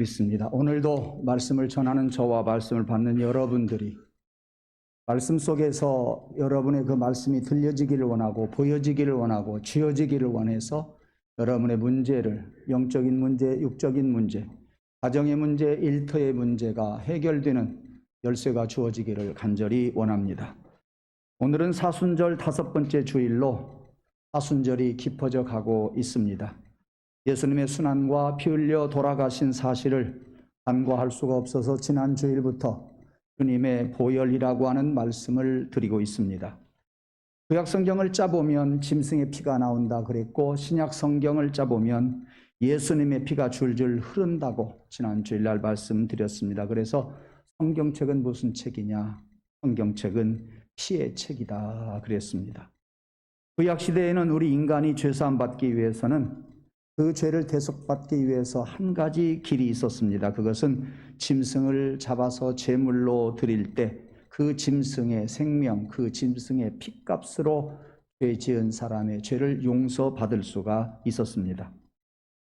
믿습니다. 오늘도 말씀을 전하는 저와 말씀을 받는 여러분들이 말씀 속에서 여러분의 그 말씀이 들려지기를 원하고 보여지기를 원하고 쥐어지기를 원해서 여러분의 문제를 영적인 문제, 육적인 문제, 가정의 문제, 일터의 문제가 해결되는 열쇠가 주어지기를 간절히 원합니다. 오늘은 사순절 다섯 번째 주일로 사순절이 깊어져 가고 있습니다. 예수님의 순환과 피 흘려 돌아가신 사실을 간과할 수가 없어서 지난 주일부터 주님의 보혈이라고 하는 말씀을 드리고 있습니다. 구약 성경을 짜보면 짐승의 피가 나온다 그랬고 신약 성경을 짜보면 예수님의 피가 줄줄 흐른다고 지난 주일날 말씀드렸습니다. 그래서 성경책은 무슨 책이냐? 성경책은 피의 책이다 그랬습니다. 구약 시대에는 우리 인간이 죄 사함 받기 위해서는 그 죄를 대속받기 위해서 한 가지 길이 있었습니다. 그것은 짐승을 잡아서 제물로 드릴 때 그 짐승의 생명, 그 짐승의 피값으로 죄 지은 사람의 죄를 용서받을 수가 있었습니다.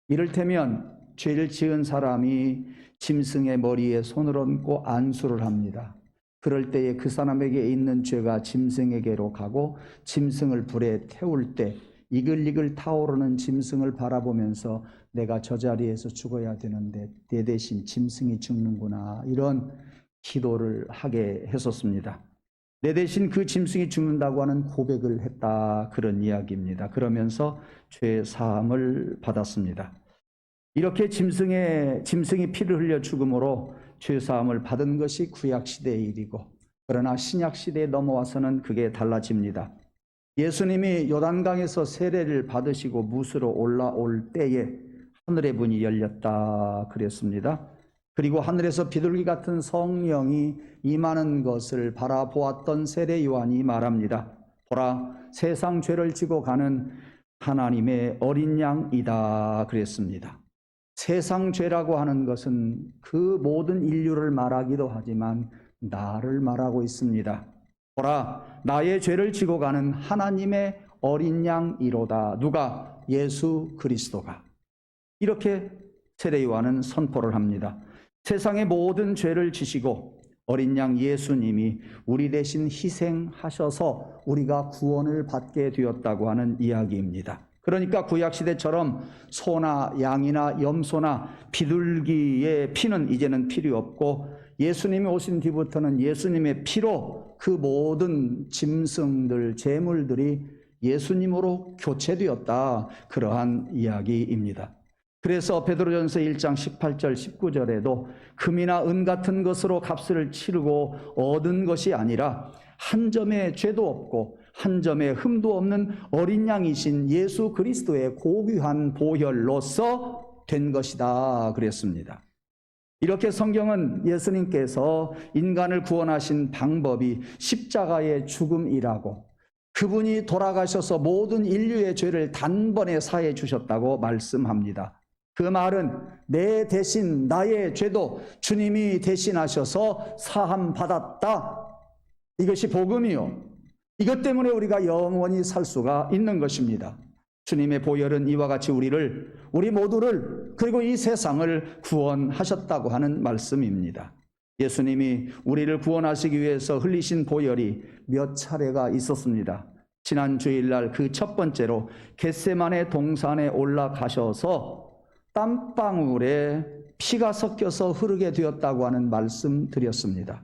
이를테면 죄를 지은 사람이 짐승의 머리에 손을 얹고 안수를 합니다. 그럴 때에 그 사람에게 있는 죄가 짐승에게로 가고 짐승을 불에 태울 때 이글이글 타오르는 짐승을 바라보면서 내가 저 자리에서 죽어야 되는데 내 대신 짐승이 죽는구나 이런 기도를 하게 했었습니다. 내 대신 그 짐승이 죽는다고 하는 고백을 했다 그런 이야기입니다. 그러면서 죄 사함을 받았습니다. 이렇게 짐승의 짐승이 피를 흘려 죽음으로 죄 사함을 받은 것이 구약 시대의 일이고 그러나 신약 시대에 넘어와서는 그게 달라집니다. 예수님이 요단강에서 세례를 받으시고 무스로 올라올 때에 하늘의 문이 열렸다 그랬습니다. 그리고 하늘에서 비둘기 같은 성령이 임하는 것을 바라보았던 세례 요한이 말합니다. 보라 세상 죄를 지고 가는 하나님의 어린 양이다 그랬습니다. 세상 죄라고 하는 것은 그 모든 인류를 말하기도 하지만 나를 말하고 있습니다. 보라, 나의 죄를 지고 가는 하나님의 어린 양이로다. 누가? 예수 그리스도가. 이렇게 세례요한은 선포를 합니다. 세상의 모든 죄를 지시고 어린 양 예수님이 우리 대신 희생하셔서 우리가 구원을 받게 되었다고 하는 이야기입니다. 그러니까 구약 시대처럼 소나 양이나 염소나 비둘기의 피는 이제는 필요 없고 예수님이 오신 뒤부터는 예수님의 피로 그 모든 짐승들 재물들이 예수님으로 교체되었다 그러한 이야기입니다. 그래서 베드로전서 1장 18절 19절에도 금이나 은 같은 것으로 값을 치르고 얻은 것이 아니라 한 점의 죄도 없고 한 점의 흠도 없는 어린 양이신 예수 그리스도의 고귀한 보혈로서 된 것이다 그랬습니다. 이렇게 성경은 예수님께서 인간을 구원하신 방법이 십자가의 죽음이라고 그분이 돌아가셔서 모든 인류의 죄를 단번에 사해 주셨다고 말씀합니다. 그 말은 내 대신 나의 죄도 주님이 대신하셔서 사함 받았다. 이것이 복음이요. 이것 때문에 우리가 영원히 살 수가 있는 것입니다. 주님의 보혈은 이와 같이 우리를, 우리 모두를, 그리고 이 세상을 구원하셨다고 하는 말씀입니다. 예수님이 우리를 구원하시기 위해서 흘리신 보혈이 몇 차례가 있었습니다. 지난 주일날 그 첫 번째로 겟세만의 동산에 올라가셔서 땀방울에 피가 섞여서 흐르게 되었다고 하는 말씀 드렸습니다.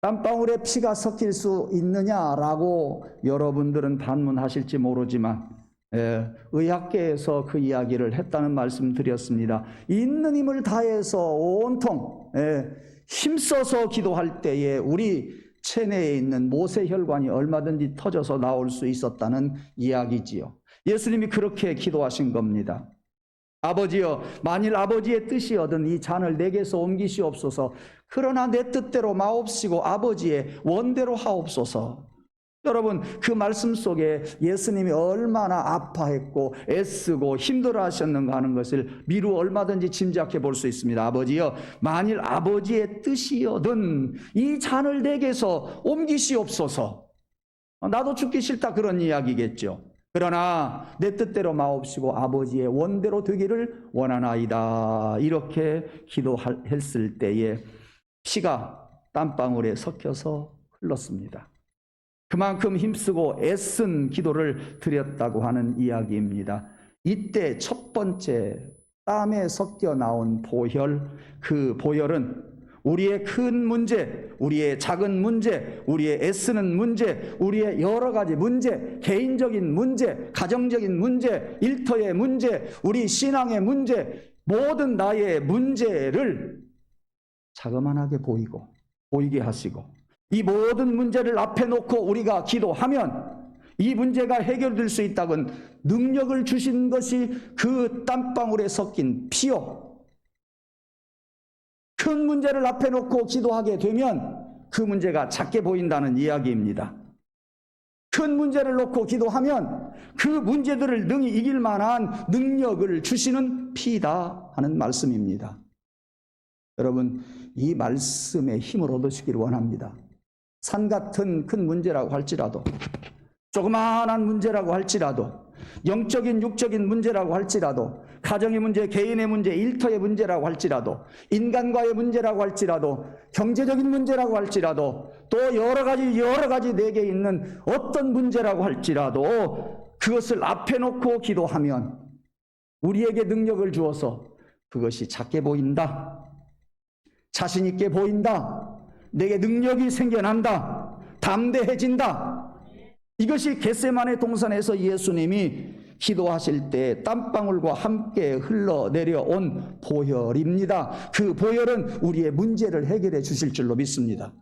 땀방울에 피가 섞일 수 있느냐라고 여러분들은 반문하실지 모르지만 예, 의학계에서 그 이야기를 했다는 말씀 드렸습니다. 있는 힘을 다해서 온통 예, 힘써서 기도할 때에 우리 체내에 있는 모세혈관이 얼마든지 터져서 나올 수 있었다는 이야기지요. 예수님이 그렇게 기도하신 겁니다. 아버지여 만일 아버지의 뜻이여든 이 잔을 내게서 옮기시옵소서. 그러나 내 뜻대로 마옵시고 아버지의 원대로 하옵소서. 여러분 그 말씀 속에 예수님이 얼마나 아파했고 애쓰고 힘들어 하셨는가 하는 것을 미루 얼마든지 짐작해 볼 수 있습니다. 아버지여 만일 아버지의 뜻이여든 이 잔을 내게서 옮기시옵소서. 나도 죽기 싫다 그런 이야기겠죠 그러나 내 뜻대로 마옵시고 아버지의 원대로 되기를 원하나이다. 이렇게 기도했을 때에 피가 땀방울에 섞여서 흘렀습니다. 그만큼 힘쓰고 애쓴 기도를 드렸다고 하는 이야기입니다. 이때 첫 번째 땀에 섞여 나온 보혈, 그 보혈은 우리의 큰 문제, 우리의 작은 문제, 우리의 애쓰는 문제, 우리의 여러 가지 문제, 개인적인 문제, 가정적인 문제, 일터의 문제, 우리 신앙의 문제, 모든 나의 문제를 자그만하게 보이고, 보이게 하시고, 이 모든 문제를 앞에 놓고 우리가 기도하면 이 문제가 해결될 수 있다건 능력을 주신 것이 그 땀방울에 섞인 피요. 큰 문제를 앞에 놓고 기도하게 되면 그 문제가 작게 보인다는 이야기입니다. 큰 문제를 놓고 기도하면 그 문제들을 능히 이길 만한 능력을 주시는 피다 하는 말씀입니다. 여러분, 이 말씀의 힘을 얻으시길 원합니다. 산 같은 큰 문제라고 할지라도, 조그마한 문제라고 할지라도, 영적인 육적인 문제라고 할지라도, 가정의 문제, 개인의 문제, 일터의 문제라고 할지라도, 인간과의 문제라고 할지라도, 경제적인 문제라고 할지라도, 또 여러 가지 여러 가지 내게 있는 어떤 문제라고 할지라도 그것을 앞에 놓고 기도하면 우리에게 능력을 주어서 그것이 작게 보인다. 자신 있게 보인다. 내게 능력이 생겨난다. 담대해진다. 이것이 겟세만의 동산에서 예수님이 기도하실 때 땀방울과 함께 흘러내려온 보혈입니다. 그 보혈은 우리의 문제를 해결해 주실 줄로 믿습니다.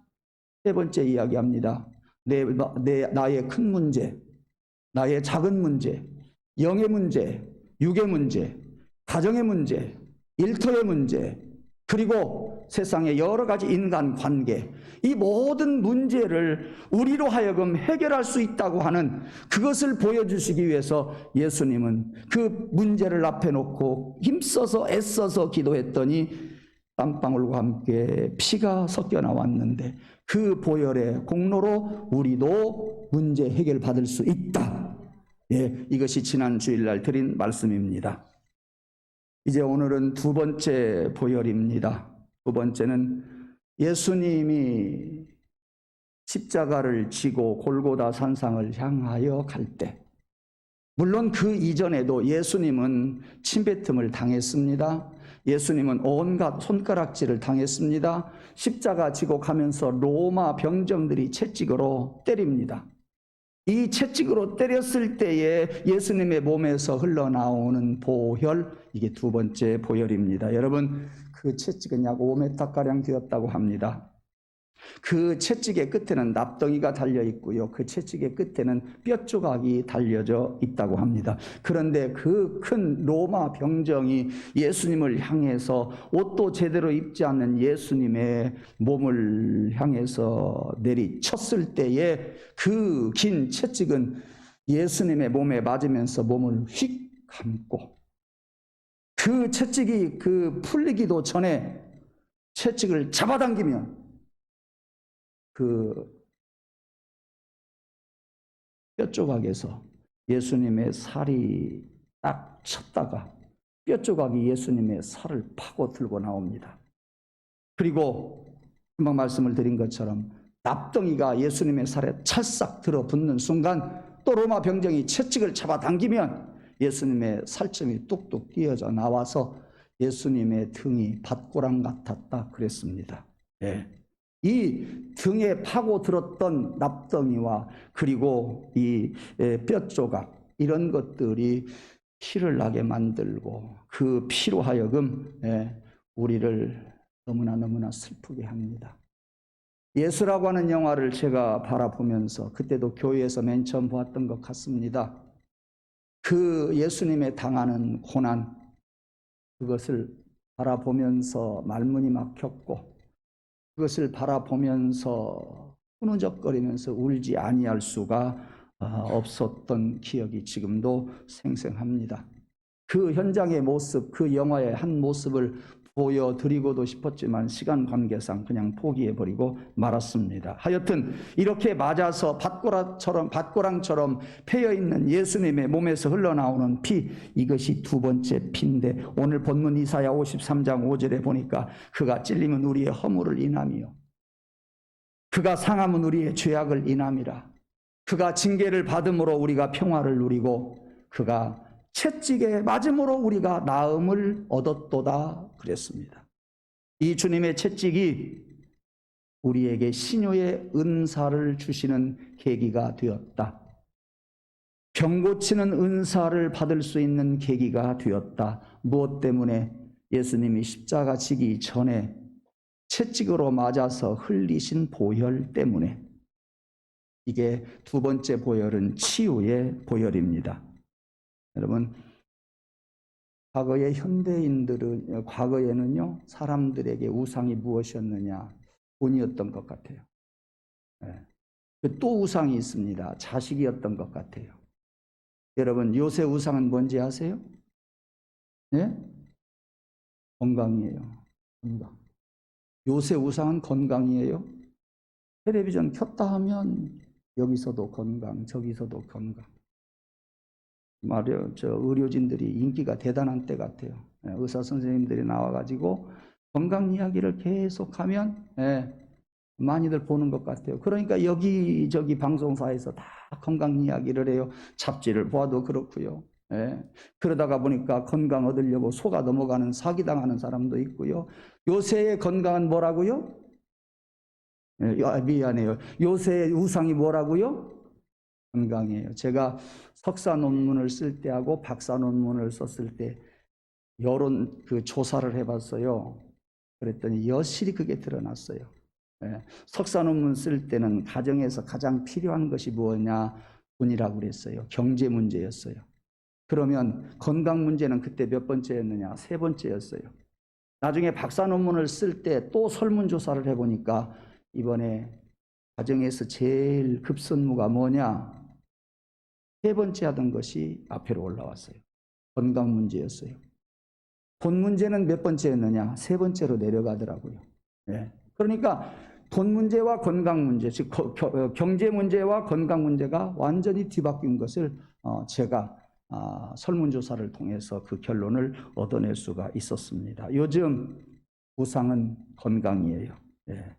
세 번째 이야기합니다. 내, 내, 나의 큰 문제, 나의 작은 문제, 영의 문제, 육의 문제, 가정의 문제, 일터의 문제, 그리고 세상의 여러 가지 인간 관계, 이 모든 문제를 우리로 하여금 해결할 수 있다고 하는 그것을 보여주시기 위해서 예수님은 그 문제를 앞에 놓고 힘써서 애써서 기도했더니 땀방울과 함께 피가 섞여 나왔는데 그 보혈의 공로로 우리도 문제 해결 받을 수 있다. 예, 이것이 지난 주일날 드린 말씀입니다. 이제 오늘은 두 번째 보혈입니다. 두 번째는 예수님이 십자가를 지고 골고다 산상을 향하여 갈 때, 물론 그 이전에도 예수님은 침뱉음을 당했습니다. 예수님은 온갖 손가락질을 당했습니다. 십자가 지고 가면서 로마 병정들이 채찍으로 때립니다. 이 채찍으로 때렸을 때에 예수님의 몸에서 흘러나오는 보혈, 이게 두 번째 보혈입니다. 여러분, 그 채찍은 약 5m가량 되었다고 합니다. 그 채찍의 끝에는 납덩이가 달려 있고요. 그 채찍의 끝에는 뼈 조각이 달려져 있다고 합니다. 그런데 그 큰 로마 병정이 예수님을 향해서 옷도 제대로 입지 않는 예수님의 몸을 향해서 내리쳤을 때에 그 긴 채찍은 예수님의 몸에 맞으면서 몸을 휙 감고 그 채찍이 그 풀리기도 전에 채찍을 잡아당기면 그 뼈조각에서 예수님의 살이 딱 쳤다가 뼈조각이 예수님의 살을 파고 들고 나옵니다. 그리고 금방 말씀을 드린 것처럼 납덩이가 예수님의 살에 찰싹 들어붙는 순간 또 로마 병정이 채찍을 잡아당기면 예수님의 살점이 뚝뚝 띄어져 나와서 예수님의 등이 밭고랑 같았다 그랬습니다. 예. 이 등에 파고 들었던 납덩이와 그리고 이 뼈조각 이런 것들이 피를 나게 만들고 그 피로 하여금 우리를 너무나 너무나 슬프게 합니다. 예수라고 하는 영화를 제가 바라보면서 그때도 교회에서 맨 처음 보았던 것 같습니다. 그 예수님의 당하는 고난 그것을 바라보면서 말문이 막혔고 그것을 바라보면서 흐느적거리면서 울지 아니할 수가 어, 없었던 기억이 지금도 생생합니다. 그 현장의 모습, 그 영화의 한 모습을 보여드리고도 싶었지만 시간 관계상 그냥 포기해버리고 말았습니다. 하여튼 이렇게 맞아서 밭고랑처럼, 밭고랑처럼 패여있는 예수님의 몸에서 흘러나오는 피, 이것이 두 번째 피인데 오늘 본문 이사야 53장 5절에 보니까 그가 찔리면 우리의 허물을 인함이요. 그가 상함은 우리의 죄악을 인함이라. 그가 징계를 받음으로 우리가 평화를 누리고 그가 채찍에 맞음으로 우리가 나음을 얻었도다 그랬습니다. 이 주님의 채찍이 우리에게 신유의 은사를 주시는 계기가 되었다. 병 고치는 은사를 받을 수 있는 계기가 되었다. 무엇 때문에 예수님이 십자가 지기 전에 채찍으로 맞아서 흘리신 보혈 때문에 이게 두 번째 보혈은 치유의 보혈입니다. 여러분, 과거의 현대인들은, 과거에는요, 사람들에게 우상이 무엇이었느냐? 돈이었던 것 같아요. 예. 또 우상이 있습니다. 자식이었던 것 같아요. 여러분, 요새 우상은 뭔지 아세요? 예? 건강이에요. 건강. 요새 우상은 건강이에요. 텔레비전 켰다 하면 여기서도 건강, 저기서도 건강. 말이요, 저 의료진들이 인기가 대단한 때 같아요. 예, 의사 선생님들이 나와가지고 건강 이야기를 계속하면 예, 많이들 보는 것 같아요. 그러니까 여기저기 방송사에서 다 건강 이야기를 해요. 잡지를 보아도 그렇고요. 예, 그러다가 보니까 건강 얻으려고 속아 넘어가는 사기당하는 사람도 있고요. 요새의 건강은 뭐라고요? 예, 아, 미안해요. 요새의 우상이 뭐라고요? 건강이에요. 제가 석사 논문을 쓸 때하고 박사 논문을 썼을 때 여론 그 조사를 해봤어요. 그랬더니 여실히 그게 드러났어요. 예, 석사 논문 쓸 때는 가정에서 가장 필요한 것이 무엇냐? 돈이라고 그랬어요. 경제 문제였어요. 그러면 건강 문제는 그때 몇 번째였느냐? 세 번째였어요. 나중에 박사 논문을 쓸 때 또 설문조사를 해보니까 이번에 가정에서 제일 급선무가 뭐냐? 세 번째 하던 것이 앞으로 올라왔어요. 건강 문제였어요. 돈 문제는 몇 번째였느냐? 세 번째로 내려가더라고요. 예. 그러니까 돈 문제와 건강 문제, 즉 어, 경제 문제와 건강 문제가 완전히 뒤바뀐 것을 어, 제가 아, 설문조사를 통해서 그 결론을 얻어낼 수가 있었습니다. 요즘 우상은 건강이에요. 예.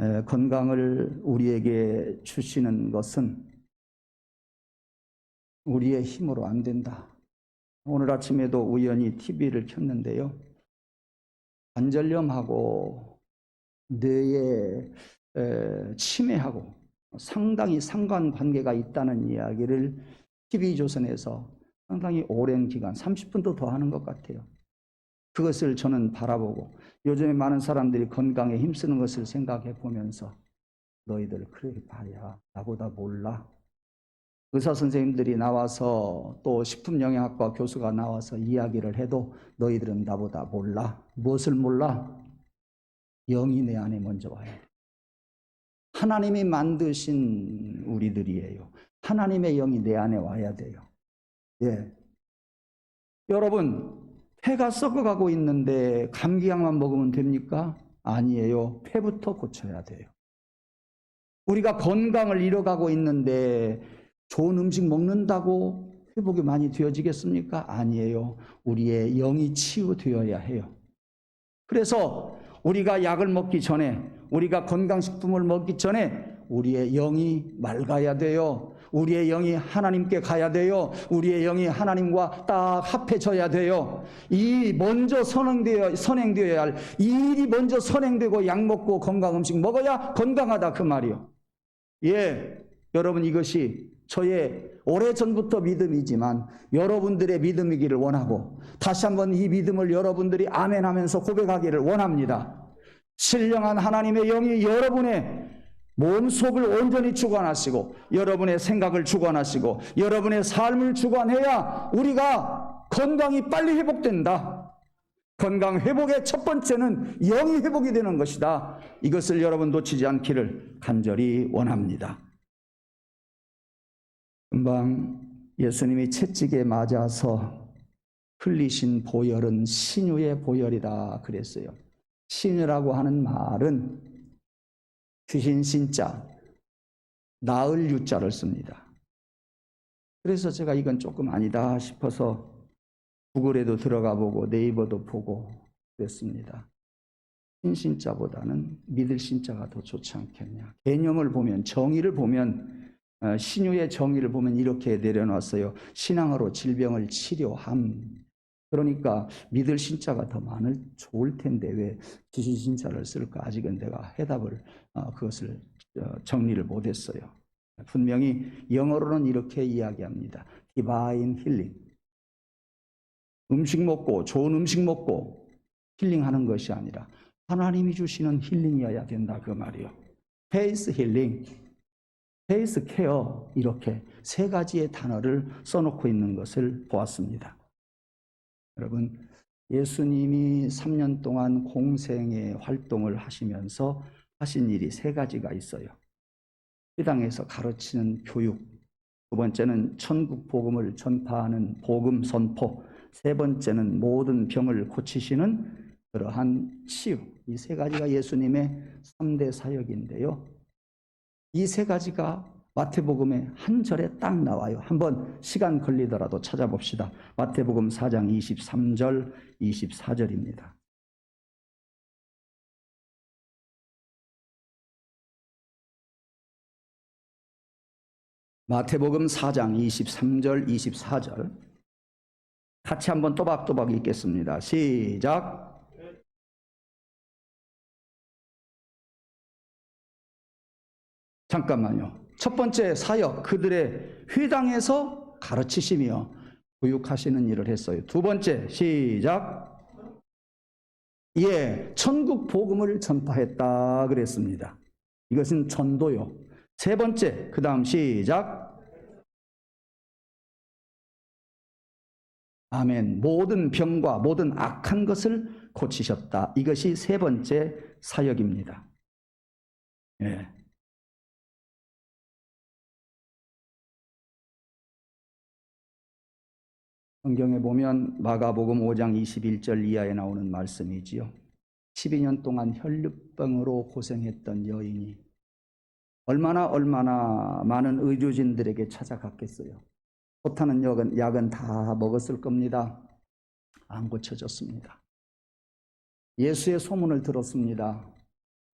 에, 건강을 우리에게 주시는 것은 우리의 힘으로 안 된다. 오늘 아침에도 우연히 TV를 켰는데요. 관절염하고 뇌의 에, 치매하고 상당히 상관관계가 있다는 이야기를 TV조선에서 상당히 오랜 기간, 30분도 더 하는 것 같아요. 그것을 저는 바라보고 요즘에 많은 사람들이 건강에 힘쓰는 것을 생각해 보면서 너희들 그래 봐야 나보다 몰라. 의사 선생님들이 나와서 또 식품영양학과 교수가 나와서 이야기를 해도 너희들은 나보다 몰라. 무엇을 몰라? 영이 내 안에 먼저 와야 돼. 하나님이 만드신 우리들이에요. 하나님의 영이 내 안에 와야 돼요. 예. 여러분, 폐가 썩어가고 있는데 감기약만 먹으면 됩니까? 아니에요. 폐부터 고쳐야 돼요. 우리가 건강을 잃어가고 있는데 좋은 음식 먹는다고 회복이 많이 되어지겠습니까? 아니에요. 우리의 영이 치유되어야 해요. 그래서 우리가 약을 먹기 전에, 우리가 건강식품을 먹기 전에 우리의 영이 맑아야 돼요. 우리의 영이 하나님께 가야 돼요. 우리의 영이 하나님과 딱 합해져야 돼요. 이 먼저 선행되어, 선행되어야 할, 이 일이 먼저 선행되고 약 먹고 건강 음식 먹어야 건강하다 그 말이요. 예, 여러분 이것이 저의 오래전부터 믿음이지만 여러분들의 믿음이기를 원하고 다시 한번 이 믿음을 여러분들이 아멘 하면서 고백하기를 원합니다. 신령한 하나님의 영이 여러분의 몸속을 온전히 주관하시고 여러분의 생각을 주관하시고 여러분의 삶을 주관해야 우리가 건강이 빨리 회복된다. 건강 회복의 첫 번째는 영이 회복이 되는 것이다. 이것을 여러분 놓치지 않기를 간절히 원합니다. 금방 예수님이 채찍에 맞아서 흘리신 보혈은 신유의 보혈이다 그랬어요. 신유라고 하는 말은 귀신 신자, 나을 유자를 씁니다. 그래서 제가 이건 조금 아니다 싶어서 구글에도 들어가 보고 네이버도 보고 그랬습니다. 신신자보다는 믿을 신자가 더 좋지 않겠냐. 개념을 보면 정의를 보면 어, 신유의 정의를 보면 이렇게 내려놨어요. 신앙으로 질병을 치료함. 그러니까 믿을 신자가 더 많을 좋을 텐데 왜 귀신 신자를 쓸까? 아직은 내가 해답을 어, 그것을 어, 정리를 못했어요. 분명히 영어로는 이렇게 이야기합니다. 디바인 힐링. 음식 먹고 좋은 음식 먹고 힐링하는 것이 아니라 하나님이 주시는 힐링이어야 된다 그 말이요. 페이스 힐링, 페이스 케어 이렇게 세 가지의 단어를 써놓고 있는 것을 보았습니다. 여러분 예수님이 3년 동안 공생의 활동을 하시면서 하신 일이 세 가지가 있어요. 이 땅에서 가르치는 교육, 두 번째는 천국 복음을 전파하는 복음 선포, 세 번째는 모든 병을 고치시는 그러한 치유. 이 세 가지가 예수님의 3대 사역인데요. 이 세 가지가 마태복음의 한 절에 딱 나와요. 한번 시간 걸리더라도 찾아봅시다. 마태복음 4장 23절, 24절입니다. 마태복음 4장 23절, 24절. 같이 한번 또박또박 읽겠습니다. 시작. 잠깐만요. 첫 번째 사역, 그들의 회당에서 가르치시며 교육하시는 일을 했어요. 두 번째, 시작. 예, 천국 복음을 전파했다 그랬습니다. 이것은 전도요. 세 번째, 그 다음 시작. 아멘. 모든 병과 모든 악한 것을 고치셨다. 이것이 세 번째 사역입니다. 예. 성경에 보면 마가복음 5장 21절 이하에 나오는 말씀이지요. 12년 동안 혈류병으로 고생했던 여인이 얼마나 얼마나 많은 의료진들에게 찾아갔겠어요. 좋다는 약은, 약은 다 먹었을 겁니다. 안 고쳐졌습니다. 예수의 소문을 들었습니다.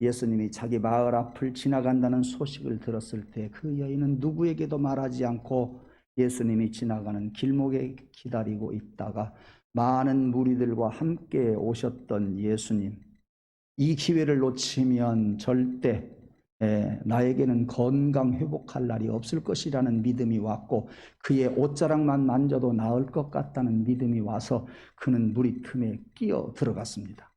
예수님이 자기 마을 앞을 지나간다는 소식을 들었을 때 그 여인은 누구에게도 말하지 않고 예수님이 지나가는 길목에 기다리고 있다가 많은 무리들과 함께 오셨던 예수님. 이 기회를 놓치면 절대 예, 나에게는 건강 회복할 날이 없을 것이라는 믿음이 왔고 그의 옷자락만 만져도 나을 것 같다는 믿음이 와서 그는 무리 틈에 끼어 들어갔습니다.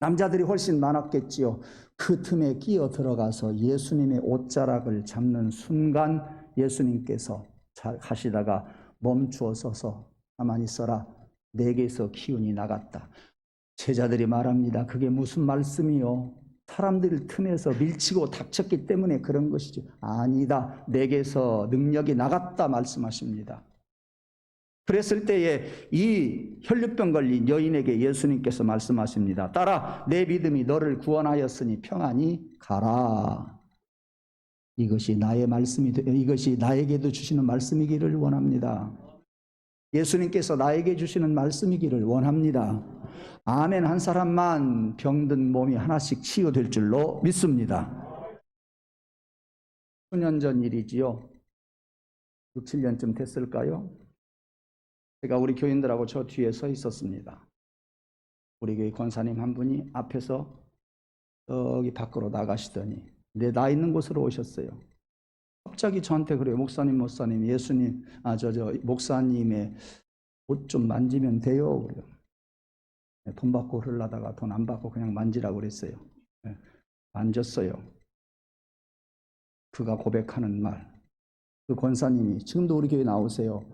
남자들이 훨씬 많았겠지요. 그 틈에 끼어 들어가서 예수님의 옷자락을 잡는 순간 예수님께서 하시다가 멈추어 서서 가만히 있어라. 내게서 기운이 나갔다. 제자들이 말합니다. 그게 무슨 말씀이요? 사람들 틈에서 밀치고 닥쳤기 때문에 그런 것이죠. 아니다. 내게서 능력이 나갔다 말씀하십니다. 그랬을 때에 이 혈류병 걸린 여인에게 예수님께서 말씀하십니다. 따라 내 믿음이 너를 구원하였으니 평안히 가라. 이것이 나의 말씀이 이것이 나에게도 주시는 말씀이기를 원합니다. 예수님께서 나에게 주시는 말씀이기를 원합니다. 아멘 한 사람만 병든 몸이 하나씩 치유될 줄로 믿습니다. 수년 전 일이지요. 6, 7년쯤 됐을까요? 제가 우리 교인들하고 저 뒤에 서 있었습니다. 우리 교회 권사님 한 분이 앞에서 여기 밖으로 나가시더니 내 나 있는 곳으로 오셨어요. 갑자기 저한테 그래요. 목사님, 목사님, 예수님, 아, 저, 저, 목사님의 옷 좀 만지면 돼요. 그래요. 네, 돈 받고 흘러다가 돈 안 받고 그냥 만지라고 그랬어요. 네, 만졌어요. 그가 고백하는 말. 그 권사님이, 지금도 우리 교회 나오세요.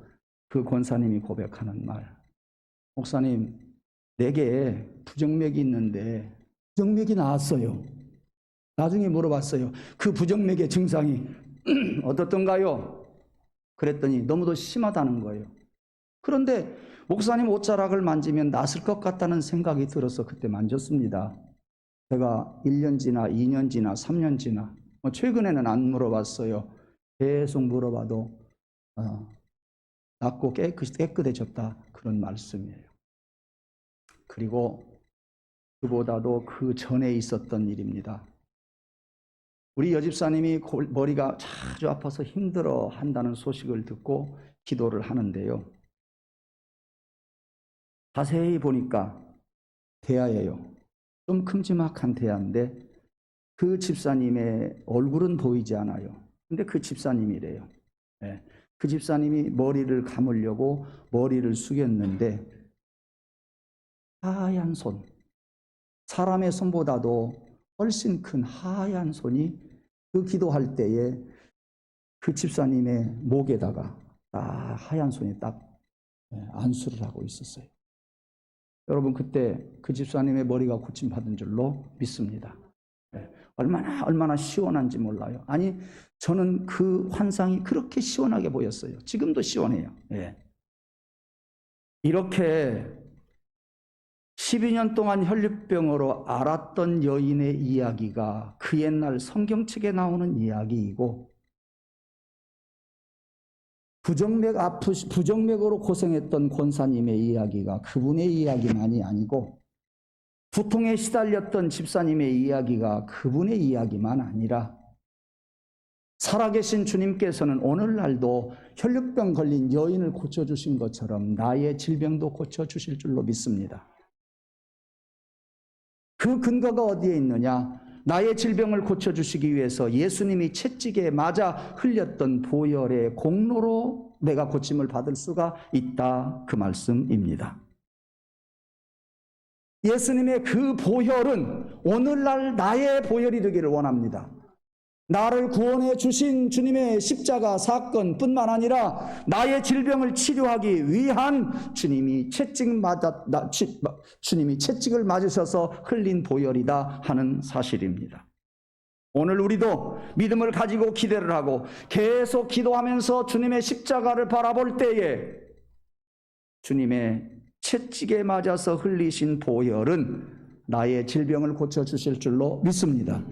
그 권사님이 고백하는 말. 목사님, 내게 부정맥이 있는데, 부정맥이 나왔어요. 나중에 물어봤어요. 그 부정맥의 증상이 어떻던가요? 그랬더니 너무도 심하다는 거예요. 그런데 목사님 옷자락을 만지면 낫을 것 같다는 생각이 들어서 그때 만졌습니다. 제가 1년 지나 2년 지나 3년 지나 뭐 최근에는 안 물어봤어요. 계속 물어봐도 어, 낫고 깨끗, 깨끗해졌다 그런 말씀이에요. 그리고 그보다도 그 전에 있었던 일입니다. 우리 여집사님이 골- 머리가 자주 아파서 힘들어 한다는 소식을 듣고 기도를 하는데요. 자세히 보니까 대야예요. 좀 큼지막한 대야인데 그 집사님의 얼굴은 보이지 않아요. 근데 그 집사님이래요. 예. 그 집사님이 머리를 감으려고 머리를 숙였는데 하얀 손, 사람의 손보다도 훨씬 큰 하얀 손이 그 기도할 때에 그 집사님의 목에다가 딱 하얀 손이 딱 예, 안수를 하고 있었어요. 여러분 그때 그 집사님의 머리가 고침 받은 줄로 믿습니다. 예, 얼마나 얼마나 시원한지 몰라요. 아니 저는 그 환상이 그렇게 시원하게 보였어요. 지금도 시원해요. 예. 이렇게 12년 동안 혈류병으로 앓았던 여인의 이야기가 그 옛날 성경책에 나오는 이야기이고 부정맥 아프 부정맥으로 고생했던 권사님의 이야기가 그분의 이야기만이 아니고 부통에 시달렸던 집사님의 이야기가 그분의 이야기만 아니라 살아계신 주님께서는 오늘날도 혈류병 걸린 여인을 고쳐주신 것처럼 나의 질병도 고쳐주실 줄로 믿습니다. 그 근거가 어디에 있느냐? 나의 질병을 고쳐주시기 위해서 예수님이 채찍에 맞아 흘렸던 보혈의 공로로 내가 고침을 받을 수가 있다. 그 말씀입니다. 예수님의 그 보혈은 오늘날 나의 보혈이 되기를 원합니다. 나를 구원해 주신 주님의 십자가 사건 뿐만 아니라 나의 질병을 치료하기 위한 주님이 채찍 맞았, 나, 치, 주님이 채찍을 맞으셔서 흘린 보혈이다 하는 사실입니다. 오늘 우리도 믿음을 가지고 기대를 하고 계속 기도하면서 주님의 십자가를 바라볼 때에 주님의 채찍에 맞아서 흘리신 보혈은 나의 질병을 고쳐 주실 줄로 믿습니다.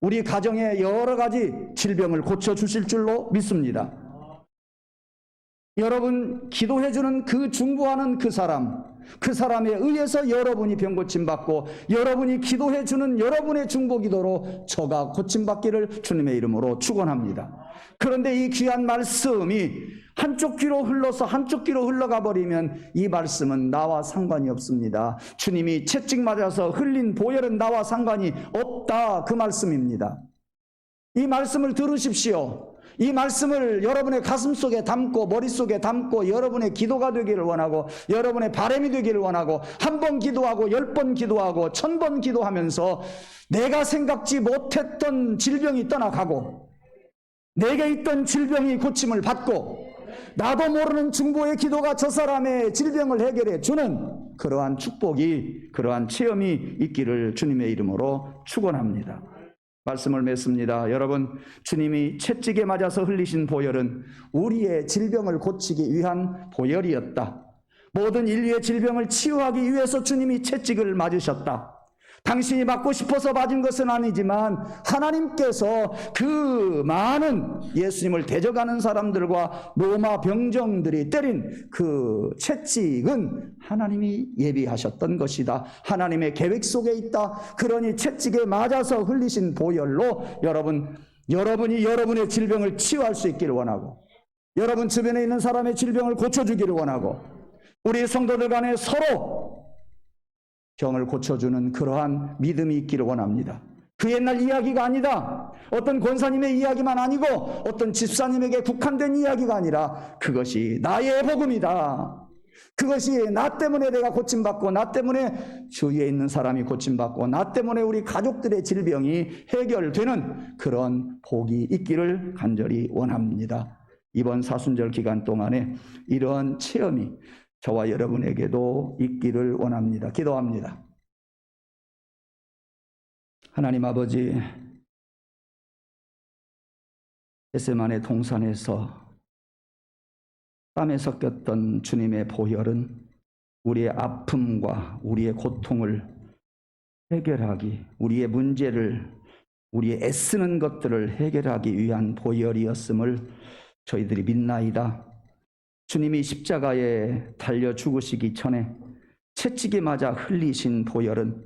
우리 가정의 여러 가지 질병을 고쳐 주실 줄로 믿습니다. 여러분, 기도해 주는 그 중보하는 그 사람, 그 사람에 의해서 여러분이 병 고침 받고 여러분이 기도해 주는 여러분의 중보 기도로 저가 고침 받기를 주님의 이름으로 축원합니다. 그런데 이 귀한 말씀이 한쪽 귀로 흘러서 한쪽 귀로 흘러가 버리면 이 말씀은 나와 상관이 없습니다. 주님이 채찍 맞아서 흘린 보혈은 나와 상관이 없다. 그 말씀입니다. 이 말씀을 들으십시오. 이 말씀을 여러분의 가슴 속에 담고 머릿속에 담고 여러분의 기도가 되기를 원하고 여러분의 바람이 되기를 원하고 한 번 기도하고 열 번 기도하고 천 번 기도하면서 내가 생각지 못했던 질병이 떠나가고 내게 있던 질병이 고침을 받고 나도 모르는 중보의 기도가 저 사람의 질병을 해결해 주는 그러한 축복이 그러한 체험이 있기를 주님의 이름으로 축원합니다. 말씀을 맺습니다. 여러분, 주님이 채찍에 맞아서 흘리신 보혈은 우리의 질병을 고치기 위한 보혈이었다. 모든 인류의 질병을 치유하기 위해서 주님이 채찍을 맞으셨다. 당신이 맞고 싶어서 맞은 것은 아니지만 하나님께서 그 많은 예수님을 대적하는 사람들과 로마 병정들이 때린 그 채찍은 하나님이 예비하셨던 것이다. 하나님의 계획 속에 있다. 그러니 채찍에 맞아서 흘리신 보혈로 여러분 여러분이 여러분의 질병을 치유할 수 있기를 원하고 여러분 주변에 있는 사람의 질병을 고쳐주기를 원하고 우리 성도들 간에 서로 병을 고쳐주는 그러한 믿음이 있기를 원합니다. 그 옛날 이야기가 아니다. 어떤 권사님의 이야기만 아니고 어떤 집사님에게 국한된 이야기가 아니라 그것이 나의 복음이다. 그것이 나 때문에 내가 고침받고 나 때문에 주위에 있는 사람이 고침받고 나 때문에 우리 가족들의 질병이 해결되는 그런 복이 있기를 간절히 원합니다. 이번 사순절 기간 동안에 이러한 체험이 저와 여러분에게도 있기를 원합니다. 기도합니다. 하나님 아버지, 에세만의 동산에서 땀에 섞였던 주님의 보혈은 우리의 아픔과 우리의 고통을 해결하기, 우리의 문제를, 우리의 애쓰는 것들을 해결하기 위한 보혈이었음을 저희들이 믿나이다. 주님이 십자가에 달려 죽으시기 전에 채찍에 맞아 흘리신 보혈은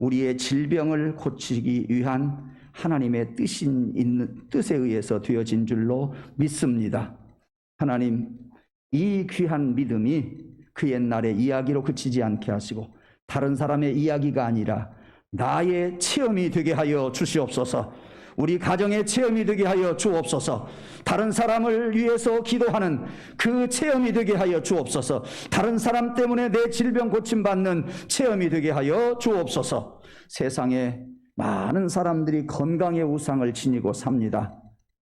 우리의 질병을 고치기 위한 하나님의 뜻인 있는 뜻에 의해서 되어진 줄로 믿습니다. 하나님, 이 귀한 믿음이 그 옛날의 이야기로 그치지 않게 하시고 다른 사람의 이야기가 아니라 나의 체험이 되게 하여 주시옵소서. 우리 가정의 체험이 되게 하여 주옵소서. 다른 사람을 위해서 기도하는 그 체험이 되게 하여 주옵소서. 다른 사람 때문에 내 질병 고침받는 체험이 되게 하여 주옵소서. 세상에 많은 사람들이 건강의 우상을 지니고 삽니다.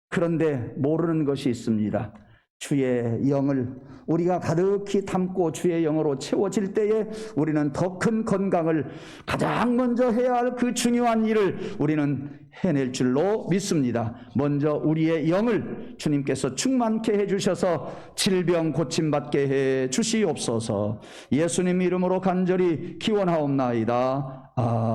그런데 모르는 것이 있습니다. 주의 영을 우리가 가득히 담고 주의 영으로 채워질 때에 우리는 더 큰 건강을 가장 먼저 해야 할 그 중요한 일을 우리는 해낼 줄로 믿습니다. 먼저 우리의 영을 주님께서 충만케 해주셔서 질병 고침받게 해 주시옵소서 예수님 이름으로 간절히 기원하옵나이다. 아.